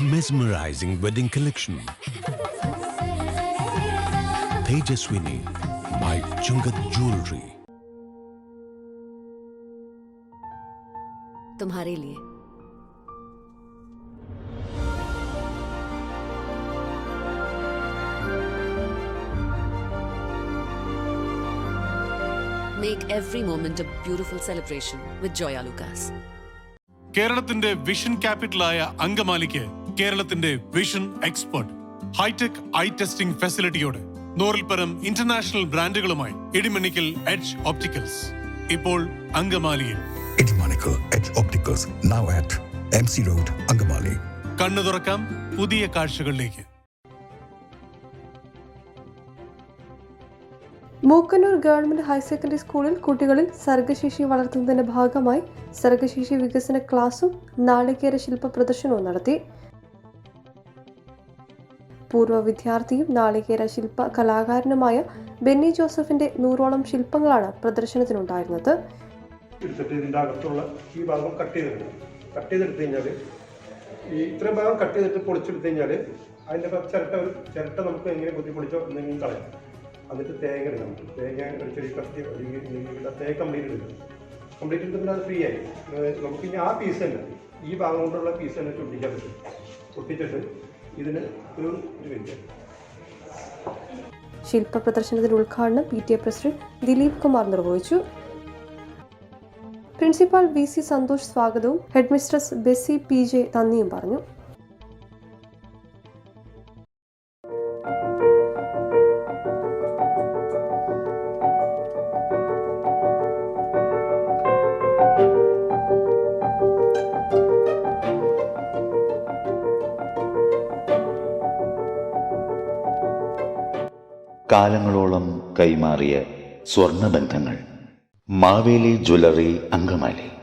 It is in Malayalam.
mesmerizing wedding collection. Tejaswini by Chungat Jewelry. तुम्हारे लिए Make every moment a beautiful celebration with Joya Lucas. കേരളത്തിന്റെ വിഷൻ ക്യാപിറ്റലായ അങ്കമാലിക്ക് കേരളത്തിന്റെ vision expert hi-tech eye testing ഫെസിലിറ്റിയോടെ പരം ഇന്റർനാഷണൽ ബ്രാൻഡുകളുമായി ഇടിമണിക്കൽ എഡ്ജ് ഓപ്റ്റിക്കൽസ് ഇപ്പോൾ അങ്കമാലിയിൽ. Idimonical Edge Opticals, now at MC road Angamaly. കണ്ണു തുറക്കാം പുതിയ കാഴ്ചകളിലേക്ക്. മൂക്കന്നൂർ ഗവൺമെന്റ് ഹയർ സെക്കൻഡറി സ്കൂളിൽ കുട്ടികളിൽ സർഗശേഷി വളർത്തുന്നതിന്റെ ഭാഗമായി സർഗശേഷി വികസന ക്ലാസും നാളികേര ശില്പ പ്രദർശനവും നടത്തി. പൂർവ വിദ്യാർത്ഥിയും നാളികേര ശില്പ കലാകാരനുമായ ബെന്നി ജോസഫിന്റെ നൂറോളം ശില്പങ്ങളാണ് പ്രദർശനത്തിനുണ്ടായിരുന്നത്. എടുത്തിട്ട് ഇതിന്റെ ഈ ഭാഗം കട്ട് ചെയ്തെടുക്കണം കട്ട് ചെയ്തെടുത്ത് കഴിഞ്ഞാൽ ഈ ഇത്രയും ഭാഗം കട്ട് ചെയ്തിട്ട് പൊളിച്ചെടുത്ത് കഴിഞ്ഞാൽ അതിന്റെ ചിരട്ട ചിരട്ട നമുക്ക് എങ്ങനെ കുത്തി പൊളിച്ചോ എന്തെങ്കിലും കളയാം. എന്നിട്ട് തേങ്ങ നമുക്ക് തേങ്ങ ചെറിയ കത്തി അല്ലെങ്കിൽ തേങ്ങ കംപ്ലീറ്റ് എടുക്കണം കംപ്ലീറ്റ് എടുത്തിട്ട് അത് ഫ്രീ ആയി. നമുക്ക് ഇനി ആ പീസ് തന്നെ ഈ ഭാഗം കൊണ്ടുള്ള പീസ് തന്നെ ചുട്ടിക്കാൻ പറ്റും. പൊട്ടിച്ചിട്ട് ഇതിന് ഒരു ഒരു മിനിറ്റ്. ശില്പ പ്രദർശനത്തിന്റെ ഉദ്ഘാടനം P T A president Dileep Kumar നിർവഹിച്ചു. പ്രിൻസിപ്പാൾ വി സി സന്തോഷ് സ്വാഗതവും headmistress Bessy Bessy P J നന്ദിയും പറഞ്ഞു. കാലങ്ങളോളം കൈമാറിയ സ്വർണബന്ധങ്ങൾ. മാവേലി ജ്വല്ലറി അങ്കമാലി.